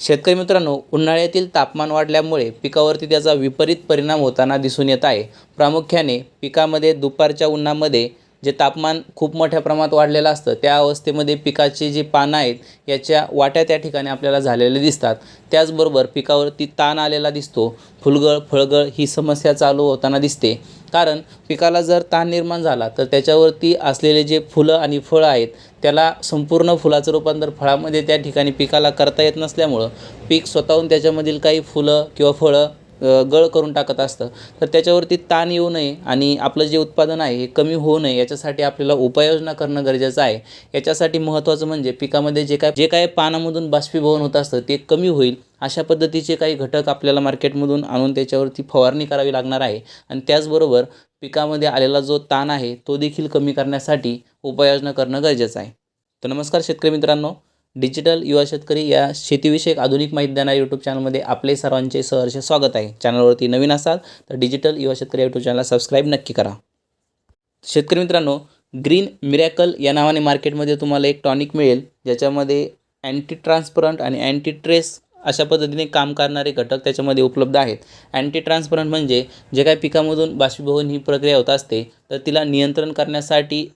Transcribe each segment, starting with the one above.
शेतकरी मित्रांनो उन्हाळ्यातील तापमान वाढल्यामुळे पिकावरती त्याचा विपरीत परिणाम होताना दिसून येत आहे. प्रामुख्याने पिकामध्ये दुपारच्या उन्हामध्ये जे तापमान खूप मोठ्या प्रमाणात वाढलेलं असतं त्या अवस्थेमध्ये पिकाची जी पानं आहेत याच्या वाट्या त्या ठिकाणी आपल्याला झालेल्या दिसतात. त्याचबरोबर पिकावरती ताण आलेला दिसतो. फुलगळ फळगळ ही समस्या चालू होताना दिसते. कारण पिकाला जर ताण निर्माण झाला तर त्याच्यावरती असलेले जे फुलं आणि फळं आहेत त्याला संपूर्ण फुलाचं रूपांतर फळामध्ये त्या ठिकाणी पिकाला करता येत नसल्यामुळं पीक स्वतःहून त्याच्यामधील काही फुलं किंवा फळं गळ करून टाकत असतं. तर त्याच्यावरती ताण येऊ नये आणि आपलं जे उत्पादन आहे हे कमी होऊ नये याच्यासाठी आपल्याला उपाययोजना करणं गरजेचं आहे. याच्यासाठी महत्त्वाचं म्हणजे पिकामध्ये जे काय जे काय पानामधून बाष्पीभवन होत असतं ते कमी होईल. अशा पद्धतीचे काही घटक आपल्याला मार्केटमधून आणून त्याच्यावरती फवारणी करावी लागणार आहे. आणि त्याचबरोबर पिकामध्ये आलेला जो ताण आहे तो देखील कमी करण्यासाठी उपाययोजना करणं गरजेचं आहे. तर नमस्कार शेतकरी मित्रांनो. डिजिटल युवा शेतकरी या शेतीविषयक आधुनिक माहिती देणाऱ्या यूट्यूब चॅनलमध्ये आपले सर्वांचे सहर्ष स्वागत आहे. चॅनलवरती नवीन असाल तर डिजिटल युवा शेतकरी यूट्यूब चॅनलला सबस्क्राईब नक्की करा. शेतकरी मित्रांनो ग्रीन मिरॅकल या नावाने मार्केटमध्ये तुम्हाला एक टॉनिक मिळेल ज्याच्यामध्ये अँटी ट्रान्सपरंट आणि अँटी ट्रेस अशा पद्धतीने काम करणारे घटक त्याच्यामध्ये उपलब्ध आहेत. अँटी ट्रान्सपरंट म्हणजे जे काही पिकामधून बाष्पीभवन ही प्रक्रिया होत असते तर तिला नियंत्रण करण्यासाठी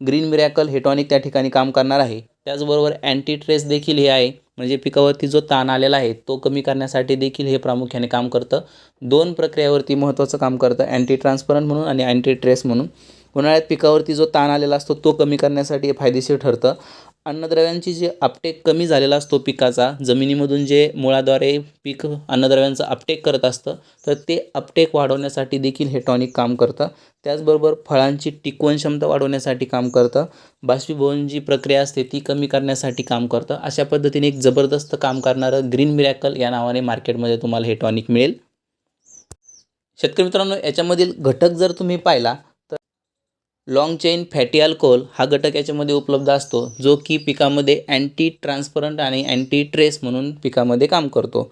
ग्रीन मिरॅकल हे टॉनिक त्या ठिकाणी काम करणार आहे. त्याचबरोबर अँटी ट्रेस देखील हे आहे. म्हणजे पिकावरती जो ताण आलेला आहे तो कमी करण्यासाठी देखील हे प्रामुख्याने काम करतं. दोन प्रक्रियावरती महत्त्वाचं काम करतं अँटी ट्रान्सपरंट म्हणून आणि अँटी ट्रेस म्हणून. उन्हाळ्यात पिकावरती जो ताण आलेला असतो तो कमी करण्यासाठी हे फायदेशीर ठरतं. अन्नद्रव्यांची जे अपटेक कमी झालेला असतो पिकाचा जमिनीमधून जे मुळाद्वारे पीक अन्नद्रव्यांचं अपटेक करत असतं तर ते अपटेक वाढवण्यासाठी देखील हे टॉनिक काम करतं. त्याचबरोबर फळांची टिकवण क्षमता वाढवण्यासाठी काम करतं. बाष्पीभवन जी प्रक्रिया असते ती कमी करण्यासाठी काम करतं. अशा पद्धतीने एक जबरदस्त काम करणारं ग्रीन मिरॅकल या नावाने मार्केटमध्ये तुम्हाला हे टॉनिक मिळेल. शेतकरी मित्रांनो याच्यामधील घटक जर तुम्ही पाहिला लाँग चेन फॅटी अल्कोहोल हा घटक याच्यामध्ये उपलब्ध असतो जो की पिकामध्ये अँटी ट्रान्सपरंट आणि अँटी ट्रेस म्हणून पिकामध्ये काम करतो.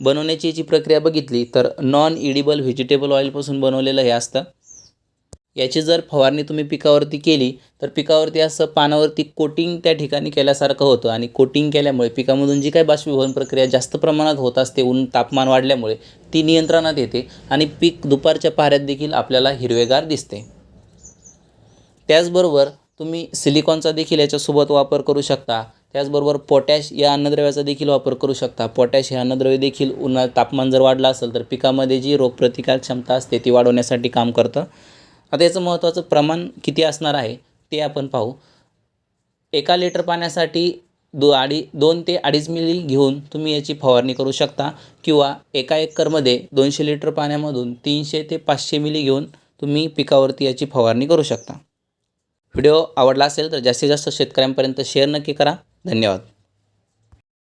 बनवण्याची जी प्रक्रिया बघितली तर नॉन इडिबल व्हेजिटेबल ऑइलपासून बनवलेलं हे असतं. याची जर फवारणी तुम्ही पिकावरती केली तर पिकावरती असं पानावरती कोटिंग त्या ठिकाणी केल्यासारखं होतं. आणि कोटिंग केल्यामुळे पिकामधून जी काही बाष्पीभवन प्रक्रिया जास्त प्रमाणात होत असते ऊन तापमान वाढल्यामुळे ती नियंत्रणात येते आणि पीक दुपारच्या पाऱ्यात देखील आपल्याला हिरवेगार दिसते. त्याचबरोबर तुम्ही सिलिकॉनचा देखील याच्यासोबत वापर करू शकता. त्याचबरोबर पोटॅश या अन्नद्रव्याचा देखील वापर करू शकता. पोटॅश हे अन्नद्रव्य देखील उन्हा तापमान जर वाढलं असेल तर पिकामध्ये जी रोगप्रतिकार क्षमता असते ती वाढवण्यासाठी काम करतं. आता याचं महत्त्वाचं प्रमाण किती असणार आहे ते आपण पाहू. एका लिटर पाण्यासाठी दो अडी दोन ते अडीच मिली घेऊन तुम्ही याची फवारणी करू शकता किंवा एका एकरमध्ये दोनशे लिटर पाण्यामधून तीनशे ते पाचशे मिली घेऊन तुम्ही पिकावरती याची फवारणी करू शकता. व्हिडिओ आवडला असेल तर जास्तीत जास्त शेतकऱ्यांपर्यंत शेअर नक्की करा. धन्यवाद.